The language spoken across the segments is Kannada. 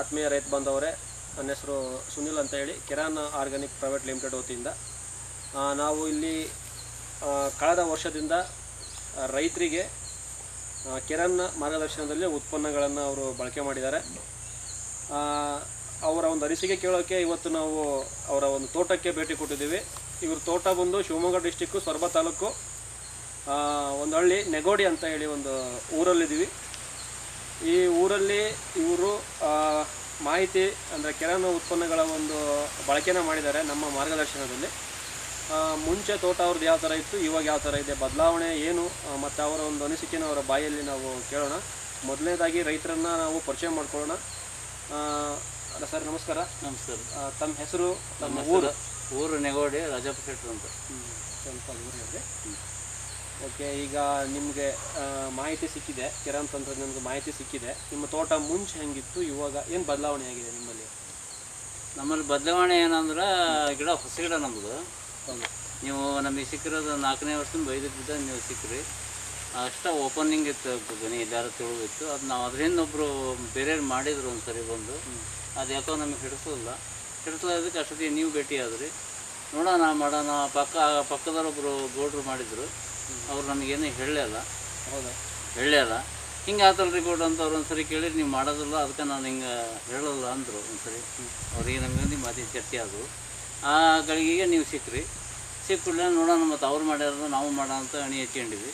ಆತ್ಮೀಯ ರೈತ ಬಾಂಧವರೇ ನನ್ನ ಹೆಸರು ಸುನಿಲ್ ಅಂತ ಹೇಳಿ, ಕಿರಾನ್ ಆರ್ಗಾನಿಕ್ ಪ್ರೈವೇಟ್ ಲಿಮಿಟೆಡ್ ವತಿಯಿಂದ. ನಾವು ಇಲ್ಲಿ ಕಳೆದ ವರ್ಷದಿಂದ ರೈತರಿಗೆ ಕಿರಾನ್ ಮಾರ್ಗದರ್ಶನದಲ್ಲಿ ಉತ್ಪನ್ನಗಳನ್ನು ಅವರು ಬಳಕೆ ಮಾಡಿದ್ದಾರೆ. ಅವರ ಒಂದು ಅರಿಸಿಗೆ ಕೇಳೋಕ್ಕೆ ಇವತ್ತು ನಾವು ಅವರ ಒಂದು ತೋಟಕ್ಕೆ ಭೇಟಿ ಕೊಟ್ಟಿದ್ದೀವಿ. ಇವ್ರ ತೋಟ ಬಂದು ಶಿವಮೊಗ್ಗ ಡಿಸ್ಟಿಕ್ಕು, ಸೊರಬ ತಾಲೂಕು ಒಂದು ಹಳ್ಳಿ ನೆಗೋಡಿ ಅಂತ ಹೇಳಿ ಒಂದು ಊರಲ್ಲಿದ್ದೀವಿ. ಈ ಊರಲ್ಲಿ ಇವರು ಮಾಹಿತಿ ಅಂದರೆ ಕೆರನ ಉತ್ಪನ್ನಗಳ ಒಂದು ಬಳಕೆನ ಮಾಡಿದ್ದಾರೆ ನಮ್ಮ ಮಾರ್ಗದರ್ಶನದಲ್ಲಿ. ಮುಂಚೆ ತೋಟ ಅವ್ರದ್ದು ಯಾವ ಥರ ಇತ್ತು ಇವಾಗ ಯಾವ ಥರ ಇದೆ ಬದಲಾವಣೆ ಏನು ಮತ್ತು ಅವರ ಒಂದು ಅನಿಸಿಕೆನ ಅವರ ಬಾಯಲ್ಲಿ ನಾವು ಕೇಳೋಣ. ಮೊದಲನೇದಾಗಿ ರೈತರನ್ನ ನಾವು ಪರಿಚಯ ಮಾಡ್ಕೊಳ್ಳೋಣ. ಅಲ್ಲ ಸರ್ ನಮಸ್ಕಾರ. ನಮಸ್ಕಾರ. ತಮ್ಮ ಹೆಸರು ತಮ್ಮ ನಮ್ಮ ಊರು? ಊರು ನೆಗೋಡಿ ರಾಜಪ್ಪ ಶೆಟ್ರು ಅಂತ. ಸ್ವಲ್ಪ ಊರು ಹೇಳ್ರಿ ಓಕೆ, ಈಗ ನಿಮಗೆ ಮಾಹಿತಿ ಸಿಕ್ಕಿದೆ ಕಿರಣ್ ತಂತ್ರಜ್ಞಾನದ ಮಾಹಿತಿ ಸಿಕ್ಕಿದೆ. ನಿಮ್ಮ ತೋಟ ಮುಂಚೆ ಹೆಂಗಿತ್ತು, ಇವಾಗ ಏನು ಬದಲಾವಣೆ ಆಗಿದೆ ನಿಮ್ಮಲ್ಲಿ? ನಮ್ಮಲ್ಲಿ ಬದಲಾವಣೆ ಏನಂದ್ರೆ, ಗಿಡ, ಹೊಸ ಗಿಡ ನಮ್ಮದು ನೀವು ನಮಗೆ ಸಿಕ್ಕಿರೋದು ನಾಲ್ಕನೇ ವರ್ಷದಿಂದ ಬೈದಿದ್ದ ಬಿದ್ದ ನೀವು ಸಿಕ್ಕ್ರಿ. ಅಷ್ಟೇ ಓಪನಿಂಗ್ ಇತ್ತು ಗನಿ ಎಲ್ಲಾರು ತಿಳಿದಿತ್ತು. ಅದು ನಾವು ಅದರಿಂದ ಒಬ್ಬರು ಬೇರೆಯವ್ರು ಮಾಡಿದ್ರು ಒಂದು ಸರಿ ಬಂದು. ಅದು ಯಾಕೋ ನಮಗೆ ಹಿಡಿಸೋದಿಲ್ಲ. ಹಿಡಿಸೋದಕ್ಕೆ ಅಷ್ಟೊತ್ತಿಗೆ ನೀವು ಭೇಟಿ ಆದ್ರಿ ನೋಡೋಣ, ಮಾಡೋಣ. ಪಕ್ಕ ಪಕ್ಕದವರೊಬ್ಬರು ಗೌಡ್ರು ಮಾಡಿದ್ರು. ಅವ್ರು ನನಗೇನು ಹೇಳಲಿಲ್ಲ ಹೌದಾ? ಹೇಳಲ್ಲ ಹಿಂಗೆ ಆತಲ್ಲ ರಿಪೋರ್ಟ್ ಅಂತ ಅವ್ರು ಒಂದ್ಸರಿ ಕೇಳಿರಿ ನೀವು ಮಾಡೋದಿಲ್ಲ ಅದಕ್ಕೆ ನಾನು ಹಿಂಗೆ ಹೇಳಲ್ಲ ಅಂದರು ಒಂದ್ಸರಿ. ಅವ್ರಿಗೆ ನಮಗೆ ಮಾತಿ ಚರ್ಚೆ ಆದವು. ಆ ಗಳಿಗೆಗೆ ನೀವು ಸಿಕ್ಕ್ರಿ ಸಿಕ್ಕ ಕೂಡಲೇ ನೋಡೋಣ ಮತ್ತು ಅವ್ರು ಮಾಡ್ಯಾರ ನಾವು ಮಾಡೋಣ ಅಂತ ಅಣಿ ಹಚ್ಕೊಂಡಿದ್ವಿ.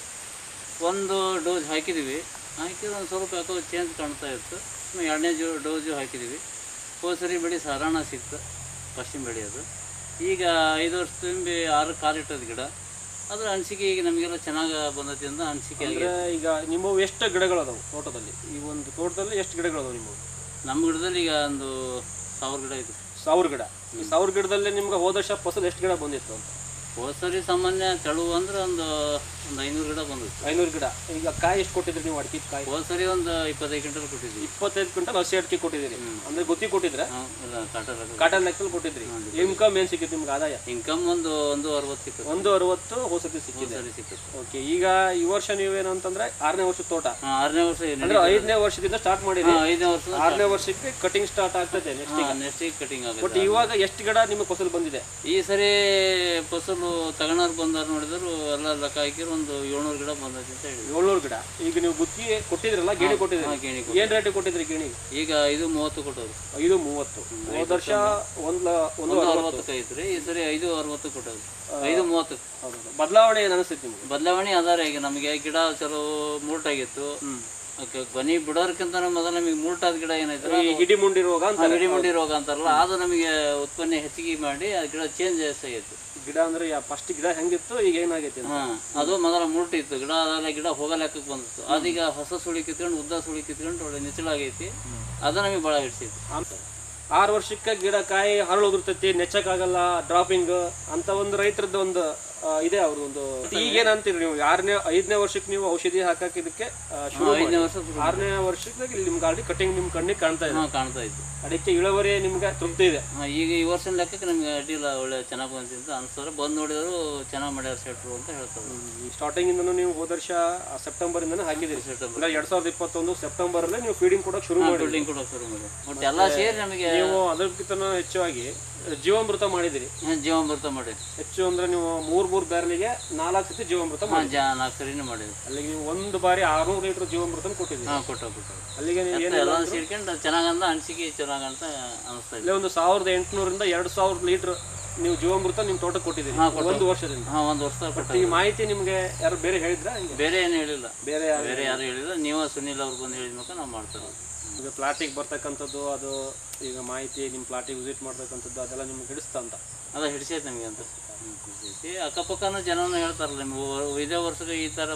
ಒಂದು ಡೋಸ್ ಹಾಕಿದ್ದೀವಿ ಹಾಕಿದ್ರೆ ಒಂದು ಸ್ವಲ್ಪ ಯಾಕೋ ಚೇಂಜ್ ಕಾಣ್ತಾ ಇತ್ತು. ಎರಡನೇ ಜೋ ಡೋಸು ಹಾಕಿದ್ದೀವಿ ಹೋಸರಿ ಬೆಳೆ ಸಾಧಾರಣ ಸಿಕ್ತು. ಪಶ್ಚಿಮ ಬೆಳೆ ಅದು. ಈಗ ಐದು ವರ್ಷ ತುಂಬಿ ಆರು ಕಾಲಿಟ್ಟದ ಗಿಡ. ಅದ್ರ ಅನಿಸಿಕೆ ಈಗ ನಮಗೆಲ್ಲ ಚೆನ್ನಾಗಿ ಬಂದತಿ ಅಂತ ಅನಿಸಿಕೆ ಅಂದ್ರೆ ಈಗ ನಿಮ್ಮವು ಎಷ್ಟು ಗಿಡಗಳದಾವು ತೋಟದಲ್ಲಿ? ಈ ಒಂದು ತೋಟದಲ್ಲಿ ಎಷ್ಟು ಗಿಡಗಳದಾವು ನಿಮ್ಮವು ನಮ್ಮ ಗಿಡದಲ್ಲಿ ಈಗ ಒಂದು ಸಾವಿರ ಗಿಡ ಇದೆ. ಸಾವಿರ ಗಿಡ. ಈ ಸಾವಿರ ಗಿಡದಲ್ಲಿ ನಿಮ್ಗೆ ಹೋದ ವರ್ಷ ಫಸಲು ಎಷ್ಟು ಗಿಡ ಬಂದಿತ್ತು ಅಂತ? ಹೋದ ಸರಿ ಸಾಮಾನ್ಯ ತೆಳು ಅಂದ್ರೆ ಒಂದು ಒಂದು ಐನೂರು ಗಿಡ ಬಂದಿತ್ತು. ಐನೂರು ಗಿಡ. ಈಗ ಕಾಯಿ ಎಷ್ಟು ಕೊಟ್ಟಿದ್ರಿ ನೀವು ಅಡಿಕೆ ಕಾಯಿ? ಹೋದ್ಸರಿ ಒಂದು ಇಪ್ಪತ್ತೈದು ಕ್ವಿಂಟಲ್ ಕೊಟ್ಟಿದ್ರಿ ಇಪ್ಪತ್ತೈದು ಕ್ವಿಂಟಲ್ ಹಸಿ ಅಡಿಕೆ ಕೊಟ್ಟಿದ್ದೀರಿ. ಅಂದ್ರೆ ಗುತ್ತಿ ಕೊಟ್ಟಿದ್ರೆ ಕಾಟನ್ ಲೆಕ್ಕದಲ್ಲಿ ಕೊಟ್ಟಿದ್ರಿ ಇನ್ಕಮ್ ಏನ್ ಸಿಕ್ಕಿತ್ತು ನಿಮ್ಗೆ ಆದಾಯ? ಇನ್ಕಮ್ ಒಂದು ಒಂದು ಅರವತ್ತು ಸಿಕ್ಕಿತ್ತು. ಒಂದು ಅರವತ್ತು ಹೊಸತಿ ಸಿಕ್ಕಿದೆ. ಸಿಕ್ಕಿತ್ತು. ಓಕೆ ಈಗ ಈ ವರ್ಷ ನೀವೇನು ಅಂತಂದ್ರೆ ಆರನೇ ವರ್ಷದ ತೋಟ. ಆರನೇ ವರ್ಷ ಅಂದ್ರೆ ಐದನೇ ವರ್ಷದಿಂದ ಸ್ಟಾರ್ಟ್ ಮಾಡಿದ್ರಿ ಐದನೇ ವರ್ಷ ಆರನೇ ವರ್ಷಕ್ಕೆ ಕಟಿಂಗ್ ಸ್ಟಾರ್ಟ್ ಆಗ್ತದೆ ನೆಕ್ಸ್ಟ್ ನೆಕ್ಸ್ಟ್ ಕಟಿಂಗ್ ಕಟಿಂಗ್ ಬಟ್ ಆಗುತ್ತೆ. ಇವಾಗ ಎಷ್ಟು ಗಿಡ ನಿಮಗೆ ಫಸಲು ಬಂದಿದೆ? ಈ ಸರಿ ಫಸಲು ತಗಣಾರ್ ಬಂದಾರ ನೋಡಿದ್ರು ಎಲ್ಲ ಲೆಕ್ಕ ಹಾಕಿದ್ರು ಒಂದು ಏಳ್ನೂರು ಗಿಡ ಬಂದೈತಿ ಅಂತ ಹೇಳಿ ಏಳ್ನೂರು ಗಿಡ? ಈಗ ನೀವು ಗುತ್ತಿ ಕೊಟ್ಟಿದ್ರಲ್ಲ ಗೇಣಿ ಕೊಟ್ಟಿದ್ರಿ ಏನ್ ರೇಟ್ ಕೊಟ್ಟಿದ್ರಿ ಗೇಣಿ? ಈಗ ಇದು ಮೂವತ್ತು ಕೊಟ್ಟೋದು ಐದು ಮೂವತ್ತು. ಹೋದ ವರ್ಷ ಒಂದ್ ಲ- ಒಂದು ಒಂದು ಅರವತ್ತು. ಐತ್ರಿ ಈ ಸರಿ ಐದು ಅರವತ್ತು ಕೊಟ್ಟವ್ರು. ಐದು ಮೂವತ್ತು. ಹೌದು. ಬದಲಾವಣೆ ಏನ್ ಅನಿಸ್ತೈತಿ ನಿಮ್ಗೆ? ಬದಲಾವಣೆ ಅದಾರ ಈಗ ನಮಗೆ ಗಿಡ ಚಲೋ ಮೂರ್ಟಾಗಿತ್ತು ಗೊನಿ ಬಿಡೋರ್ಕಿಂತ ಮೊದಲು ನಮಗೆ ಮೂರ್ಟಾದ ಗಿಡ ಏನಾಯ್ತು ಈ ಹಿಡಿ ಮುಂಡಿ ರೋಗ ಅಂತ ಹಿಡಿಮುಂಡಿ ರೋಗ ಅಂತಾರಲ್ಲ ಅದು ನಮಗೆ ಉತ್ಪನ್ನ ಹೆಚ್ಚಿಗೆ ಮಾಡಿ ಆ ಗಿಡ ಚೇಂಜ್ ಜಾಸ್ತಿ ಆಗೈತಿ ಗಿಡ ಅಂದ್ರೆ ಫಸ್ಟ್ ಗಿಡ ಹೆಂಗಿತ್ತು ಈಗ ಏನಾಗೈತಿ. ಹಾ ಅದು ಮೊದಲ ಮೂರ್ಟಿತ್ತು ಗಿಡ ಅದಾದ ಗಿಡ ಹೋಗೋ ಲೆಕ್ಕಕ್ಕೆ ಬಂದಿತ್ತು. ಅದೀಗ ಹೊಸ ಸುಳಿ ಕಿತ್ಕೊಂಡು ಉದ್ದ ಸುಳಿ ಕಿತ್ಕೊಂಡು ಒಳ್ಳೆ ನಿಚ್ಚಳಾಗೈತಿ ಅದು ನಮಗೆ ಭಾಳ ಹಿಡಿಸೈತಿ ಆರು ವರ್ಷಕ್ಕೆ ಗಿಡ ಕಾಯಿ ಹರಳು ಉದುರ್ತೈತಿ ನೆಚ್ಚಕ್ಕಾಗಲ್ಲ ಡ್ರಾಪಿಂಗ್ ಅಂತ ಒಂದು ರೈತರದ್ದು ಒಂದು ಇದೆ ಅವ್ರದ್ದು ಒಂದು ಈಗ ಏನಂತೀರಿ ನೀವು? ಆರನೇ ಐದನೇ ವರ್ಷಕ್ಕೆ ನೀವು ಔಷಧಿ ಹಾಕಕ್ ಇದಕ್ಕೆ ಐದನೇ ವರ್ಷ ಆರನೇ ವರ್ಷಕ್ಕೆ ಇಲ್ಲಿ ನಿಮ್ಗೆ ಆಲ್ರೆಡಿ ಕಟಿಂಗ್ ನಿಮ್ ಕಣ್ಣಿಗೆ ಕಾಣ್ತಾ ಇದೆ. ಕಾಣ್ತಾ ಇತ್ತು ಅದಕ್ಕೆ ಇಳುವರಿ ನಿಮ್ಗೆ ತೃಪ್ತಿ ಇದೆ. ಈಗ ಈ ವರ್ಷದ ಲೆಕ್ಕಕ್ಕೆ ನಮ್ಗೆ ಅಡ್ಡಿಲ್ಲ ಒಳ್ಳೆ ಚೆನ್ನಾಗಿ ಅಂತ ಅನ್ಸ್ತಾರೆ ಬಂದು ನೋಡಿದ್ರು ಚೆನ್ನಾಗಿ ಮಾಡ್ಯಾರ ಸೆಟ್ರು ಅಂತ ಹೇಳ್ತಾರೆ. ಈ ಸ್ಟಾರ್ಟಿಂಗ್ ಇಂದ ನೀವು ಹೋದ ವರ್ಷ ಸೆಪ್ಟೆಂಬರ್ ಇಂದನೇ ಹಾಕಿದಿರಿ ಸೆಪ್ಟೆಂಬರ್. ಎರಡ್ ಸಾವಿರದ ಇಪ್ಪತ್ತೊಂದು ಸೆಪ್ಟೆಂಬರ್ ಅಲ್ಲೇ ನೀವು ಫೀಡಿಂಗ್ ಕೊಡಕ್ ಶುರು ಮಾಡಿ ಫೀಡಿಂಗ್ ಕೊಡೋಕೆ ಶುರು ಮಾಡಿ ಬಟ್ ಎಲ್ಲ ಸೇರಿ ನಮಗೆ ನೀವು ಅದಕ್ಕಿಂತ ಹೆಚ್ಚಾಗಿ ಜೀವಾಮೃತ ಮಾಡಿದಿರಿ ಜೀವಾಮೃತ ಮಾಡಿ ಹೆಚ್ಚು ಅಂದ್ರೆ ನೀವು ಮೂರ್ ಮೂರ್ ಬ್ಯಾರಲಿಗೆ ನಾಲ್ಕು ಸತಿ ಜೀವಾಮೃತ ಮಾಡಿ ನಾಲ್ಕು ಸರಿನೂ ಮಾಡಿದ್ವಿ. ಅಲ್ಲಿಗೆ ನೀವು ಒಂದು ಬಾರಿ ಆರ್ನೂರು ಲೀಟರ್ ಜೀವಾಮೃತ ಕೊಟ್ಟಿದ್ವಿ ಹಾಂ ಕೊಟ್ಟ ಕೊಟ್ಟ. ಅಲ್ಲಿಗೆ ನೀವು ಏನು ಎಲ್ಲ ಸೇರ್ಕೊಂಡು ಚೆನ್ನಾಗಂತ ಅನಿಸಿಕೆ ಚೆನ್ನಾಗಂತ ಅನಿಸ್ತಾ ಇಲ್ಲೇ ಒಂದು ಸಾವಿರದ ಎಂಟುನೂರಿಂದ ಎರಡು ಸಾವಿರ ಲೀಟರ್ ನೀವು ಜೀವಾಮೃತ ನಿಮ್ಮ ತೋಟಕ್ಕೆ ಕೊಟ್ಟಿದ್ದೀರಿ. ಒಂದು ವರ್ಷದಿಂದ. ಹಾಂ ಒಂದು ವರ್ಷ ಕೊಟ್ಟು. ಈ ಮಾಹಿತಿ ನಿಮ್ಗೆ ಯಾರು ಬೇರೆ ಹೇಳಿದ್ರ? ಬೇರೆ ಏನು ಹೇಳಿಲ್ಲ. ಬೇರೆ ಯಾರು ಬೇರೆ ಯಾರು ಹೇಳಿಲ್ಲ. ನೀವು ಸುನಿಲ್ ಅವ್ರಿಗೆ ಬಂದು ಹೇಳಿದ್ಮೇಲೆ ನಾವು ಮಾಡ್ತೇವೆ ಈಗ ಪ್ಲಾಟಿಗೆ ಬರ್ತಕ್ಕಂಥದ್ದು, ಅದು ಈಗ ಮಾಹಿತಿ ನಿಮ್ಮ ಪ್ಲಾಟಿಗೆ ವಿಸಿಟ್ ಮಾಡ್ತಕ್ಕಂಥದ್ದು, ಅದೆಲ್ಲ ನಿಮ್ಗೆ ಹಿಡಿಸ್ತಾ ಅಂತ ಅದ ಹಿಡಿಸೈತೆ ನಮಗೆ ಅಂತ. ಅಕ್ಕಪಕ್ಕನ ಜನನೂ ಹೇಳ್ತಾರಲ್ಲ ನಿಮ್ಗೆ ಇದೇ ವರ್ಷಕ್ಕೆ ಈ ಥರ